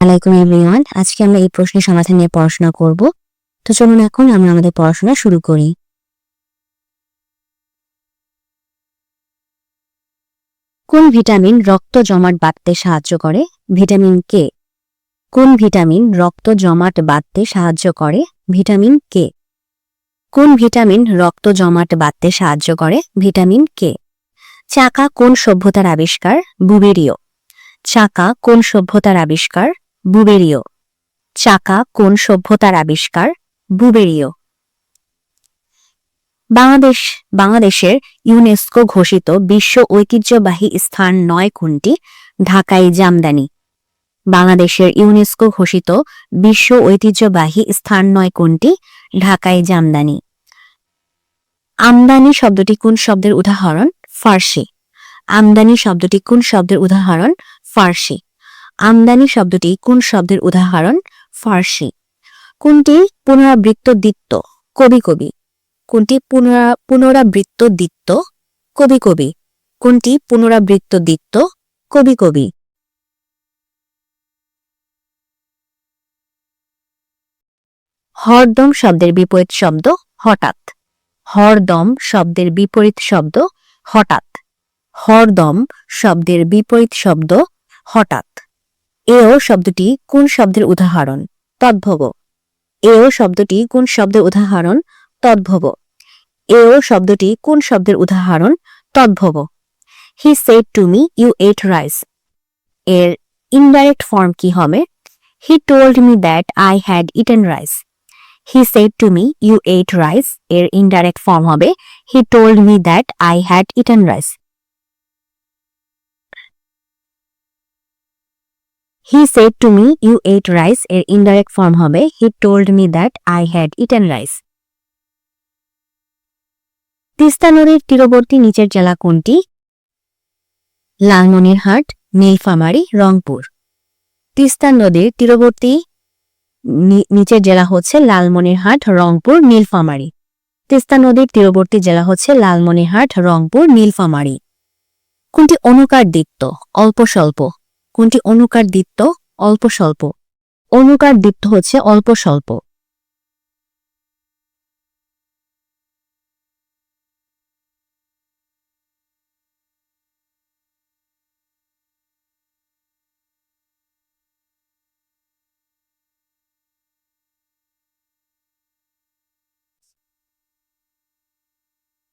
আলাইকুম এভরিওয়ান আজকে আমরা এই প্রশ্নের সমাধান নিয়ে পড়াশোনা করব। তো চলুন এখন আমরা আমাদের পড়াশোনা শুরু করি। কোন ভিটামিন রক্ত জমাট বাঁধতে সাহায্য করে? ভিটামিন কে কোন ভিটামিন রক্ত জমাট বাঁধতে সাহায্য করে? ভিটামিন কে কোন ভিটামিন রক্ত জমাট বাঁধতে সাহায্য করে? ভিটামিন কে চাকা কোন সভ্যতার আবিষ্কার? বুবেরিও চাকা কোন সভ্যতার আবিষ্কার? বুবেরিও চাকা কোন সভ্যতার আবিষ্কার? বুবেরিও বাংলাদেশ, বাংলাদেশের ইউনেস্কো ঘোষিত বিশ্ব ঐতিহ্যবাহী স্থান নয় কোনটি? ঢাকাই জামদানি। বাংলাদেশের ইউনেস্কো ঘোষিত বিশ্ব ঐতিহ্যবাহী স্থান নয় কোনটি? ঢাকাই জামদানি। আমদানি শব্দটি কোন শব্দের উদাহরণ? ফার্সি। আমদানি শব্দটি কোন শব্দের উদাহরণ? ফার্সি। আমদানি শব্দটি কোন শব্দের উদাহরণ? ফার্সি। কোনটি পুনরাবৃত্ত দিত্য কবি কবি। কোনটি পুনরা পুনরাবৃত্ত দিত্য কবি কবি। কোনটি পুনরাবৃত্ত দিত্য কবি কবি। হরদম শব্দের বিপরীত শব্দ হঠাৎ। হরদম শব্দের বিপরীত শব্দ হঠাৎ। হরদম শব্দের বিপরীত শব্দ হঠাৎ। এও শব্দটি কোন শব্দের উদাহরণ? তদ্ভব। এও শব্দটি কোন শব্দের উদাহরণ? তদ্ভব। এও শব্দটি কোন শব্দের উদাহরণ? তদ্ভব। He said to me you ate rice এর ইনডাইরেক্ট ফর্ম কি হবে? He told me that I had eaten rice he said to me you ate rice এর ইনডাইরেক্ট ফর্ম হবে he told me that I had eaten rice he said to me you ate rice এর indirect form হবে he told me that I had eaten rice Teesta নদীর তীরবর্তী নিচের জেলা কোনটি? লালমনিরহাট, নীলফামারী, রংপুর। তিস্তা নদীর তীরবর্তী নিচের জেলা হচ্ছে লালমনিরহাট, রংপুর, নীলফামারী। তিস্তা নদীর তীরবর্তী জেলা হচ্ছে লালমনিরহাট, রংপুর, নীলফামারী। কোনটি অনুকার দিত্য অল্প স্বল্প। কোনটি অনুকার দিত্য অল্প স্বল্প অনুকার দিত্য হচ্ছে অল্প স্বল্প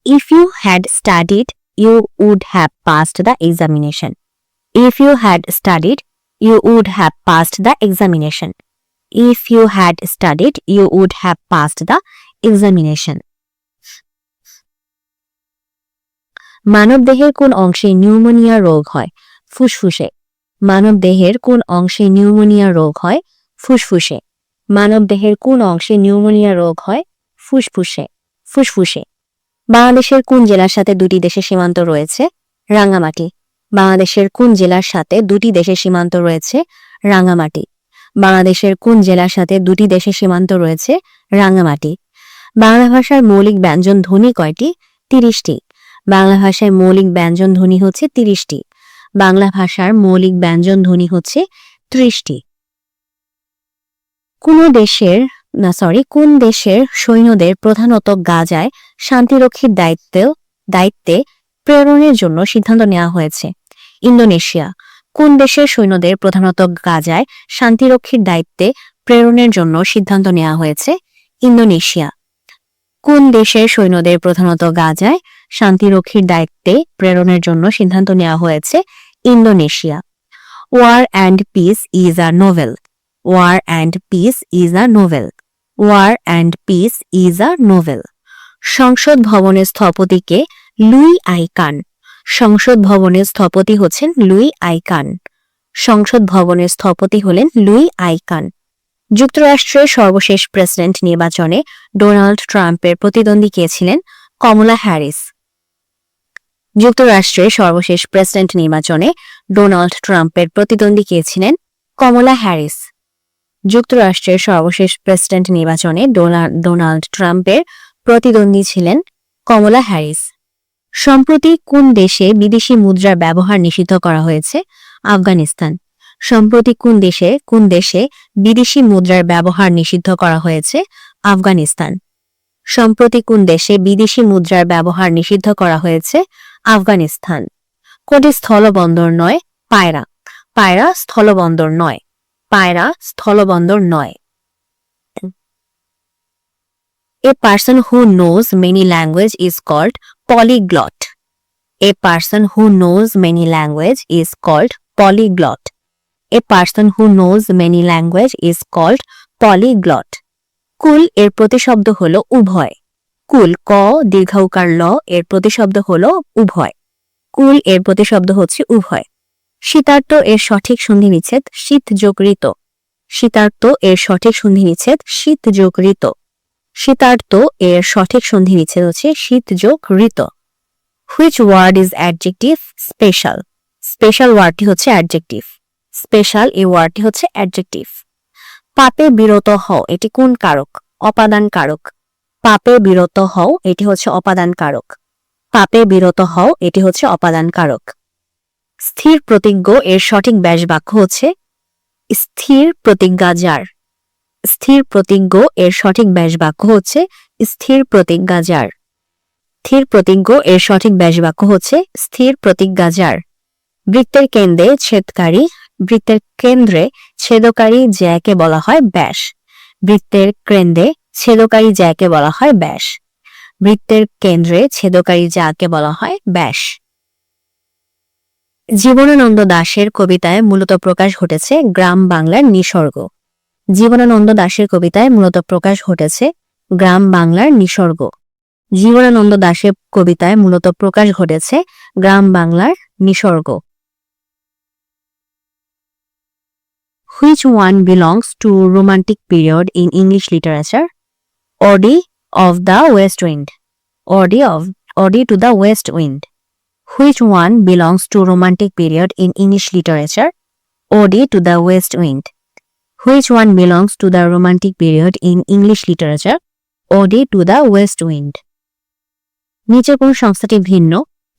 If you had studied, you would have passed the examination. If you had studied, you would have passed the examination. If you had studied, you would have passed the examination. মানবদেহের কোন অংশে নিউমোনিয়া রোগ হয়? ফুসফুসে। মানবদেহের কোন অংশে pneumonia রোগ হয়? ফুসফুসে। মানবদেহের কোন অংশে নিউমোনিয়া রোগ হয়? ফুসফুসে। ফুসফুসে। বাংলাদেশের কোন জেলার সাথে দুটি দেশের সীমান্ত রয়েছে? রাঙ্গামাটি বাংলাদেশের কোন জেলার সাথে দুটি দেশের সীমান্ত রয়েছে? রাঙ্গামাটি। বাংলাদেশের কোন জেলার সাথে দুটি দেশের সীমান্ত রয়েছে? রাঙ্গামাটি। বাংলা ভাষার মৌলিক ব্যঞ্জন ধ্বনি কয়টি? তিরিশটি। বাংলা ভাষায় মৌলিক ব্যঞ্জন ধ্বনি হচ্ছে তিরিশটি। বাংলা ভাষার মৌলিক ব্যঞ্জন ধ্বনি হচ্ছে ত্রিশটি। কোন দেশের, না সরি কোন দেশের সৈন্যদের প্রধানত গাজায় শান্তিরক্ষীর দায়িত্ব দায়িত্বে প্রেরণের জন্য সিদ্ধান্ত নেওয়া হয়েছে? ইন্দোনেশিয়া। কোন দেশের সৈন্যদের প্রধানত গাজায় শান্তিরক্ষীর দায়িত্বে প্রেরণের জন্য সিদ্ধান্ত নেওয়া হয়েছে? ইন্দোনেশিয়া। কোন দেশের সৈন্যদের প্রধানত গাজায় শান্তিরক্ষীর দায়িত্বে প্রেরণের জন্য সিদ্ধান্ত নেওয়া হয়েছে? Indonesia. War and peace is a novel war and peace is a novel war and peace is a novel সংসদ ভবনের স্থপতিকে লুই আইকান সংসদ ভবনের স্থপতি হচ্ছেন লুই আইকান। সংসদ ভবনের স্থপতি হলেন লুই আইকান। যুক্তরাষ্ট্রের সর্বশেষ প্রেসিডেন্ট নির্বাচনে ডোনাল্ড ট্রাম্পের প্রতিদ্বন্দ্বী কে ছিলেন? Kamala Harris. যুক্তরাষ্ট্রের সর্বশেষ প্রেসিডেন্ট নির্বাচনে ডোনাল্ড ট্রাম্পের প্রতিদ্বন্দ্বী কে ছিলেন? Kamala Harris. যুক্তরাষ্ট্রের সর্বশেষ প্রেসিডেন্ট নির্বাচনে ডোনা- ডোনাল্ড ট্রাম্পের প্রতিদ্বন্দ্বী ছিলেন কমলা হ্যারিস। সম্প্রতি কোন দেশে বিদেশি মুদ্রার ব্যবহার নিষিদ্ধ করা হয়েছে? আফগানিস্তান। সম্প্রতি কোন দেশে কোন দেশে বিদেশি মুদ্রার ব্যবহার নিষিদ্ধ করা হয়েছে? আফগানিস্তান। সম্প্রতি কোন দেশে বিদেশি মুদ্রার ব্যবহার নিষিদ্ধ করা হয়েছে? আফগানিস্তান। কোনটি স্থলবন্দর নয়, পায়রা। পায়রা স্থলবন্দর নয়। পায়রা স্থলবন্দর নয়। A person who knows many language is called polyglot. A person who knows many language is called polyglot. A person who knows many language is called polyglot. কুল এর প্রতিশব্দ হলো উভয় কুল ক দীর্ঘাউকার ল এর প্রতিশব্দ হলো উভয় কুল এর প্রতিশব্দ হচ্ছে উভয় শীতার্থ এর সঠিক সন্ধি নিচ্ছেদ শীত যোগ ঋত শীতার্থ এর সঠিক সন্ধি নিচ্ছেদ শীত যোগ ঋত শীতার্থ এর সঠিক সন্ধি নিচ্ছেদ হচ্ছে শীত যোগ ঋত। Which word is adjective special special ওয়ার্ডটি হচ্ছে অ্যাডজেক্টিভ স্পেশাল এই ওয়ার্ডটি হচ্ছে অ্যাডজেক্টিভ পাপে বিরত হও, এটি কোন কারক? অপাদান কারক। পাপে বিরত হও, এটি হচ্ছে অপাদান কারক। পাপে বিরত হও, এটি হচ্ছে অপাদান কারক। স্থির প্রতিজ্ঞ এর সঠিক ব্যাস বাক্য হচ্ছে স্থির প্রতিজ্ঞা যার। স্থির প্রতিজ্ঞ এর সঠিক ব্যাস বাক্য হচ্ছে স্থির প্রতিজ্ঞা যার। স্থির প্রতিজ্ঞ এর সঠিক ব্যাস বাক্য হচ্ছে স্থির প্রতিজ্ঞা যার। বৃত্তের কেন্দ্রে ছেদকারী, বৃত্তের কেন্দ্রে ছেদকারী জ্যাকে বলা হয় ব্যাস। বৃত্তের কেন্দ্রে ছেদকারী জ্যাকে বলা হয় ব্যাস। বৃত্তের কেন্দ্রে ছেদকারী যাকে বলা হয় ব্যাস। জীবনানন্দ দাশের কবিতায় মূলত প্রকাশ ঘটেছে গ্রাম বাংলার নিসর্গ। জীবনানন্দ দাশের কবিতায় মূলত প্রকাশ ঘটেছে গ্রাম বাংলার নিসর্গ। জীবনানন্দ দাশের কবিতায় মূলত প্রকাশ ঘটেছে গ্রাম বাংলার নিসর্গ। Which one belongs to romantic period in English literature ode of the west wind ode of ode to the west wind which one belongs to romantic period in English literature ode to the west wind Which one belongs to the Romantic period in English literature? Ode to the West Wind. নিচের কোন সংস্থাটি ভিন্ন?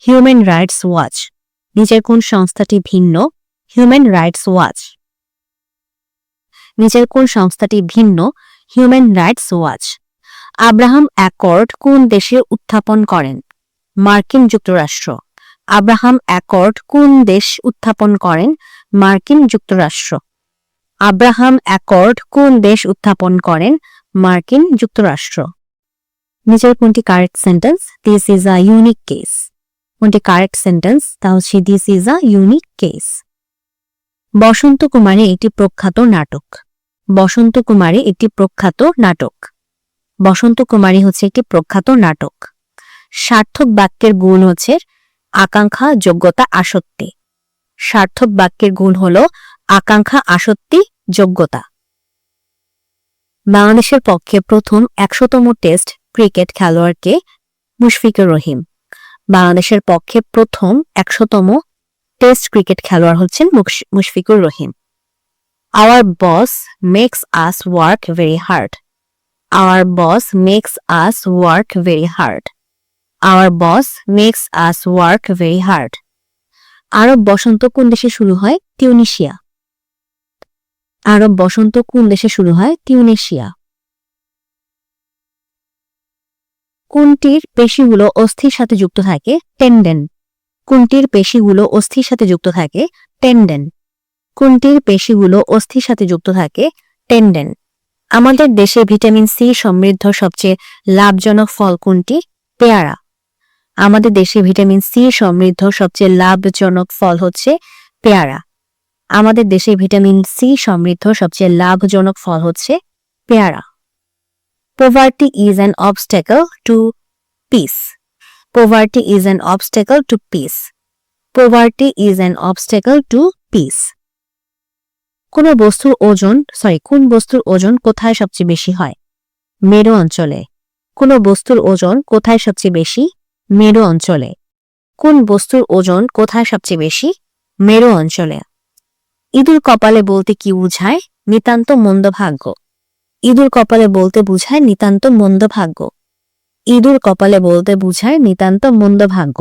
Human rights watch নিচের কোন সংস্থাটি ভিন্ন? Human rights watch নিচের কোন সংস্থাটি ভিন্ন? Human rights watch Abraham accord কোন দেশে উত্থাপন করেন? মার্কিন যুক্তরাষ্ট্র। আব্রাহাম অ্যাকর্ড কোন দেশ উত্থাপন করেন? মার্কিন যুক্তরাষ্ট্র। আব্রাহাম অ্যাকর্ড কোন দেশ উত্থাপন করেন? মার্কিন যুক্তরাষ্ট্র। নিচের কোনটি correct sentence? This is a unique case কোনটি কারেক্ট সেন্টেন্স? তা হচ্ছে this is a unique case বসন্ত কুমারী একটি প্রখ্যাত নাটক। বসন্ত কুমারী একটি প্রখ্যাত নাটক। বসন্ত কুমারী হচ্ছে একটি প্রখ্যাত নাটক। সার্থক বাক্যের গুণ হচ্ছে আকাঙ্ক্ষা, যোগ্যতা, আসক্তি। সার্থক বাক্যের গুণ হলো আকাঙ্ক্ষা, আসক্তি, যোগ্যতা। বাংলাদেশের পক্ষে প্রথম একশোতম টেস্ট ক্রিকেট খেলোয়াড়কে মুশফিকুর রহিম। বাংলাদেশের পক্ষে প্রথম একশোতম টেস্ট ক্রিকেট খেলোয়াড় হচ্ছেন Mush- Mushfiqur Rahim. Our boss makes us work very hard our boss makes us work very hard our boss makes us work very hard আরব বসন্ত কোন দেশে শুরু হয়? টিউনিশিয়া আরব বসন্ত কোন দেশে শুরু হয়? টিউনেশিয়া। কোনটির পেশিগুলো অস্থির সাথে যুক্ত থাকে? টেন্ডেন। কোনটির পেশিগুলো অস্থির সাথে যুক্ত থাকে? টেন্ডেন। কোনটির পেশিগুলো অস্থির সাথে যুক্ত থাকে? টেন্ডেন। আমাদের দেশে ভিটামিন সি সমৃদ্ধ সবচেয়ে লাভজনক ফল কোনটি? পেয়ারা। আমাদের দেশে ভিটামিন সি সমৃদ্ধ সবচেয়ে লাভজনক ফল হচ্ছে পেয়ারা। আমাদের দেশে ভিটামিন সি সমৃদ্ধ সবচেয়ে লাভজনক ফল হচ্ছে পেয়ারা। Poverty is an obstacle to peace poverty is an obstacle to peace poverty is an obstacle to peace কোন বস্তুর ওজন সরি কোন বস্তুর ওজন কোথায় সবচেয়ে বেশি হয়? মেরু অঞ্চলে। কোন বস্তুর ওজন কোথায় সবচেয়ে বেশি? মেরু অঞ্চলে। কোন বস্তুর ওজন কোথায় সবচেয়ে বেশি? মেরু অঞ্চলে। ইঁদুর কপালে বলতে কি বুঝায়? নিতান্ত মন্দ ভাগ্য। ইঁদুর কপালে বলতে বুঝায় নিতান্ত মন্দ ভাগ্য। ইঁদুর কপালে বলতে বুঝায় নিতান্ত মন্দ ভাগ্য।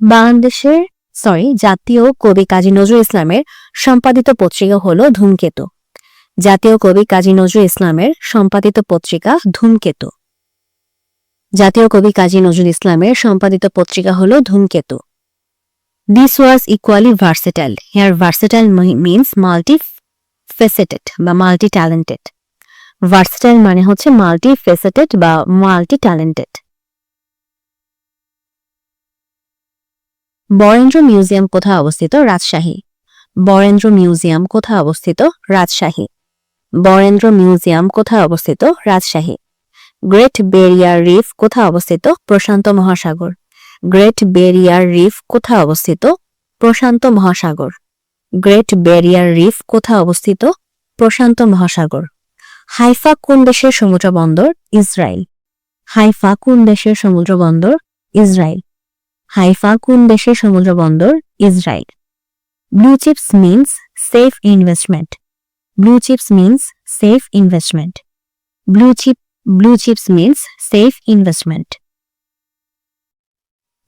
বাংলাদেশের সরি জাতীয় কবি কাজী নজরুল ইসলামের সম্পাদিত পত্রিকা হল ধূমকেতু। জাতীয় কবি কাজী নজরুল ইসলামের সম্পাদিত পত্রিকা ধূমকেতু। জাতীয় কবি কাজী নজরুল ইসলামের সম্পাদিত পত্রিকা হল ধূমকেতু। This was equally versatile here versatile means multi faceted বা মাল্টি ট্যালেন্টেড ভার্সেটাইল মানে হচ্ছে মাল্টি ফেসেটেড বা মাল্টি ট্যালেন্টেড বরেন্দ্র মিউজিয়াম কোথায় অবস্থিত? রাজশাহী। বরেন্দ্র মিউজিয়াম কোথায় অবস্থিত? রাজশাহী। বরেন্দ্র মিউজিয়াম কোথায় অবস্থিত? রাজশাহী। গ্রেট বেরিয়ার রিফ কোথায় অবস্থিত? প্রশান্ত মহাসাগর। গ্রেট বেরিয়ার রিফ কোথায় অবস্থিত? প্রশান্ত মহাসাগর। গ্রেট ব্যারিয়ার রিফ কোথায় অবস্থিত? প্রশান্ত মহাসাগর। হাইফা কোন দেশের সমুদ্র বন্দর? ইসরায়েল হাইফা কোন দেশের সমুদ্র বন্দর? ইসরায়েল হাইফা কোন দেশের সমুদ্র বন্দর? Israel blue chips means safe investment. Blue chips means safe investment. Blue chip blue chips means safe investment.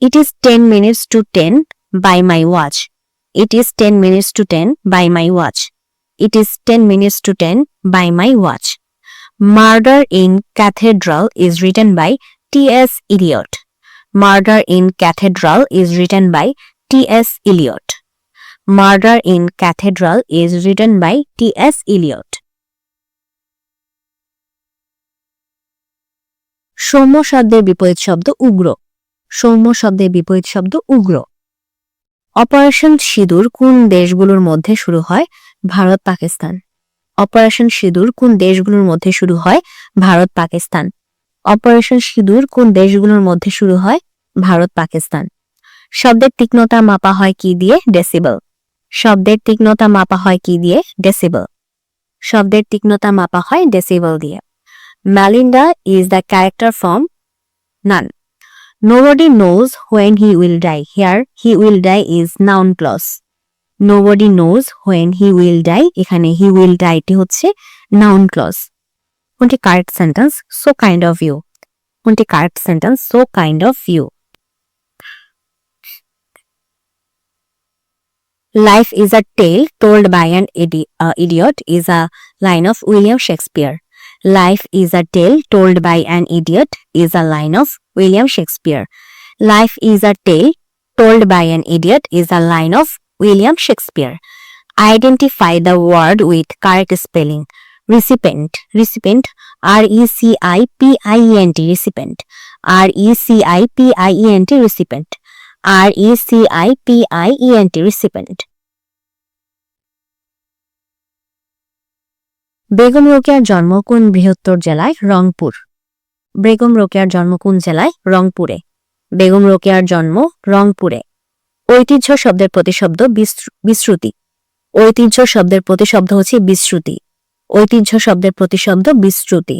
It is 10 minutes to 10 by my watch. It is 10 minutes to 10 by my watch. It is 10 minutes to 10 by my watch. Murder in Cathedral is written by T.S. Eliot. Murder in Cathedral is written by T.S. Eliot. Murder in Cathedral is written by T.S. Eliot. সৌম্য শব্দের বিপরীত শব্দ উগ্র সৌম্য শব্দের বিপরীত শব্দ উগ্র। Operation সিঁদুর কোন দেশগুলোর মধ্যে শুরু হয়? ভারত, পাকিস্তান। অপারেশন সিঁদুর কোন দেশগুলোর মধ্যে শুরু হয়? ভারত, পাকিস্তান। অপারেশন সিঁদুর কোন দেশগুলোর মধ্যে শুরু হয়? ভারত, পাকিস্তান। শব্দের তীক্ষ্ণতা মাপা হয় কি দিয়ে? ডেসিবল। শব্দের তীক্ষ্ণতা মাপা হয় কি দিয়ে? ডেসিবল। শব্দের তীক্ষ্ণতা মাপা হয় ডেসিবল দিয়ে। Malinda is the character form None. Nobody knows when he will die. Here, he will die is noun clause. Nobody knows when he will die. এখানে he will die টি হচ্ছে noun clause. কোনটি correct sentence so kind of you কোনটি correct sentence so kind of you Life is a tale told by an idi- uh, idiot is a line of William Shakespeare. Life is a tale told by an idiot is a line of William Shakespeare. Life is a tale told by an idiot is a line of William Shakespeare. Identify the word with correct spelling. Recipient, recipient, R-E-C-I-P-I-E-N-T, recipient, R-E-C-I-P-I-E-N-T, recipient, R-E-C-I-P-I-E-N-T, recipient. Begum রোকেয়ার জন্ম কোন বৃহত্তর জেলায় রংপুর? বেগম রোকেয়ার জন্ম কোন জেলায় রংপুরে? বেগম রোকেয়ার জন্ম রংপুরে। ঐতিহ্য শব্দের প্রতিশব্দ বিশ্রুতি ঐতিহ্য শব্দের প্রতিশব্দ হচ্ছে বিশ্রুতি ঐতিহ্য শব্দের প্রতিশব্দ বিশ্রুতি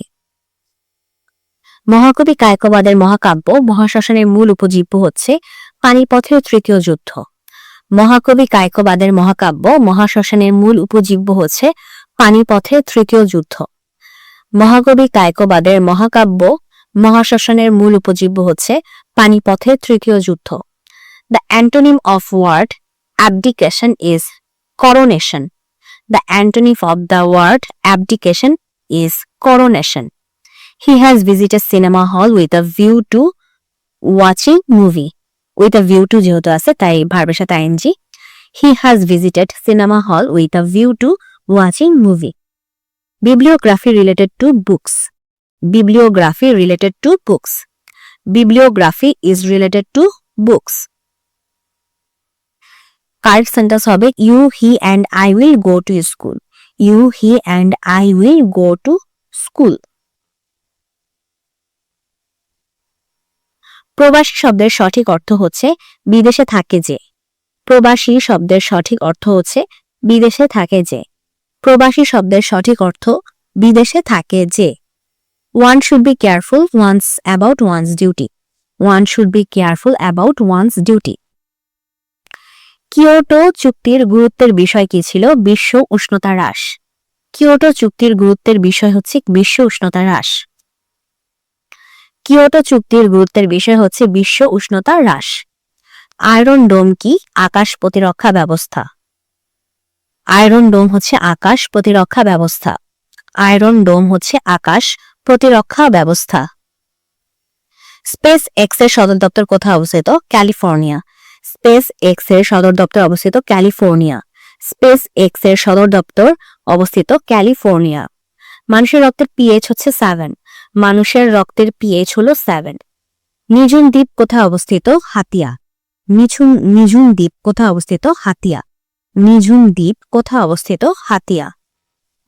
মহাকবি কায়কবাদের মহাকাব্য মহাশ্মশানের মূল উপজীব্য হচ্ছে পানিপথের তৃতীয় যুদ্ধ। মহাকবি কায়কবাদের মহাকাব্য মহাশ্মশানের মূল উপজীব্য হচ্ছে পানিপথের তৃতীয় যুদ্ধ। মহাকবি কায়কবাদের মহাকাব্য মহাশ্মশানের মূল উপজীব্য হচ্ছে পানিপথের তৃতীয় যুদ্ধ। The antonym of word abdication is coronation the antonym of the word abdication is coronation he has visited cinema hall with a view to watching movie with a view to যেহেতু আছে, তাই ভার্বের সাথে ING. He has visited cinema hall with a view to watching movie bibliography related to books bibliography related to books bibliography is related to books card centres হবে you he and I will go to school you he and I will go to school প্রবাসী শব্দের সঠিক অর্থ হচ্ছে, বিদেশে থাকে যে। প্রবাসী শব্দের সঠিক অর্থ হচ্ছে, বিদেশে থাকে যে। প্রবাসী শব্দের সঠিক অর্থ বিদেশে থাকে যে। One should be careful one's about one's duty one should be careful about one's duty Kyoto চুক্তির গুরুত্বের বিষয় কি ছিল? বিশ্ব উষ্ণতা হ্রাস। কিয়োটো চুক্তির গুরুত্বের বিষয় হচ্ছে বিশ্ব উষ্ণতা হ্রাস। কিয়োটো চুক্তির গুরুত্বের বিষয় হচ্ছে বিশ্ব উষ্ণতা হ্রাস। আয়রন ডোম কি? আকাশ প্রতিরক্ষা ব্যবস্থা। আয়রন ডোম হচ্ছে আকাশ প্রতিরক্ষা ব্যবস্থা। আয়রন ডোম হচ্ছে আকাশ প্রতিরক্ষা ব্যবস্থা। স্পেস এক্সের সদর দপ্তর কোথায় অবস্থিত? ক্যালিফোর্নিয়া। স্পেস এক্সের সদর দপ্তর অবস্থিত ক্যালিফোর্নিয়া। স্পেস এক্সের সদর দপ্তর অবস্থিত ক্যালিফোর্নিয়া। মানুষের রক্তের পিএইচ হচ্ছে সেভেন। মানুষের রক্তের পিএইচ হলো সেভেন। নিঝুম দ্বীপ কোথায় অবস্থিত? হাতিয়া। নিঝুম নিঝুম দ্বীপ কোথায় অবস্থিত? হাতিয়া। নিঝুম দ্বীপ কোথায় অবস্থিত? হাতিয়া।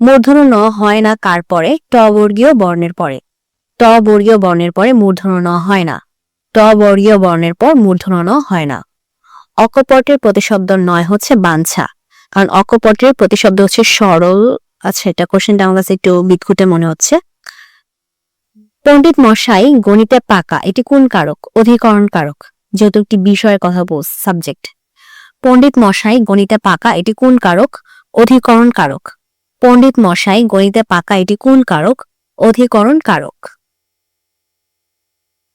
মূর্ধন্য ন হয় না কার পরে? ট বর্গীয় বর্ণের পরে। ট বর্গীয় বর্ণের পরে মূর্ধন্য ন হয় না। ট বর্গীয় বর্ণের পর মূর্ধন্য ন হয় না। অকপটের প্রতিশব্দ নয় হচ্ছে বাঞ্ছা। কারণ অকপটের প্রতিশব্দ হচ্ছে সরল। আচ্ছা এটা কোশ্চেনটা আমার কাছে একটু বিদঘুটে মনে হচ্ছে। পণ্ডিত মশাই, গণিতে পাকা, এটি কোন কারক? অধিকরণ কারক, যেহেতু একটি বিষয়ের কথা বল সাবজেক্ট পণ্ডিত মশাই, গণিতে পাকা, এটি কোন কারক? অধিকরণ কারক। পণ্ডিত মশাই, গণিতে পাকা, এটি কোন কারক? অধিকরণ কারক।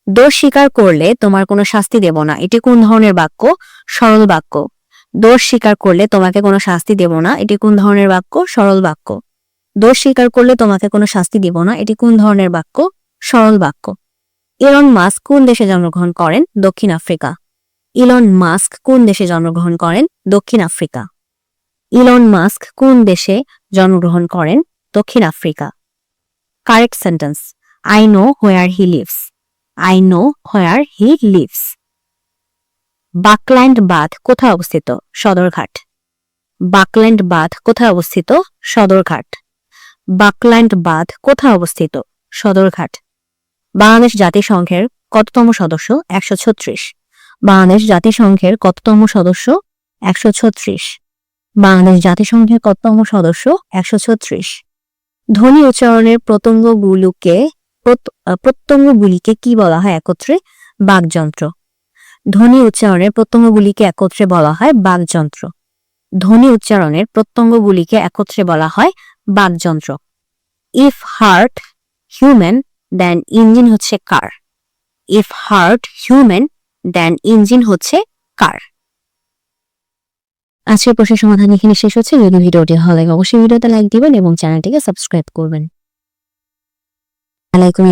দোষ স্বীকার করলে তোমার কোনো শাস্তি দেব না। এটি কোন ধরনের বাক্য? সরল বাক্য। দোষ স্বীকার করলে তোমাকে কোনো শাস্তি দেব না। এটি কোন ধরনের বাক্য? সরল বাক্য। দোষ স্বীকার করলে তোমাকে কোনো শাস্তি দেব না। এটি কোন ধরনের বাক্য? সরল বাক্য। ইলন মাস্ক কোন দেশে জন্মগ্রহণ করেন? দক্ষিণ আফ্রিকা। ইলন মাস্ক কোন দেশে জন্মগ্রহণ করেন? দক্ষিণ আফ্রিকা। ইলন মাস্ক কোন দেশে জন্মগ্রহণ করেন? দক্ষিণ Africa. Correct sentence. I know where he lives. I know where he lives. Buckland বাঁধ কোথায় অবস্থিত? সদরঘাট। বাকল্যান্ড বাঁধ কোথায় অবস্থিত? সদরঘাট। বাকল্যান্ড বাঁধ কোথায় অবস্থিত? সদরঘাট। বাংলাদেশ জাতিসংঘের কততম সদস্য? একশো ছত্রিশ। বাংলাদেশ জাতিসংঘের কততম সদস্য? একশো ছত্রিশ। বাংলাদেশ জাতিসংঘের কততম সদস্য? একশো ছত্রিশ। ধ্বনি উচ্চারণের প্রত্যঙ্গগুলোকে প্রত- প্রত্যঙ্গগুলিকে কি বলা হয় একত্রে? বাকযন্ত্র। ধ্বনি উচ্চারণের প্রত্যঙ্গগুলিকে একত্রে বলা হয় বাকযন্ত্র। ধ্বনি উচ্চারণের প্রত্যঙ্গগুলিকে একত্রে বলা হয় বাকযন্ত্র। If heart human then engine হচ্ছে car if heart human then engine হচ্ছে কার। আজকের প্রশ্নের সমাধান এখানে শেষ হচ্ছে। যদি ভিডিওটি ভালো লাগে, অবশ্যই ভিডিওতে লাইক দিবেন এবং চ্যানেলটিকে সাবস্ক্রাইব করবেন। আলাইকুম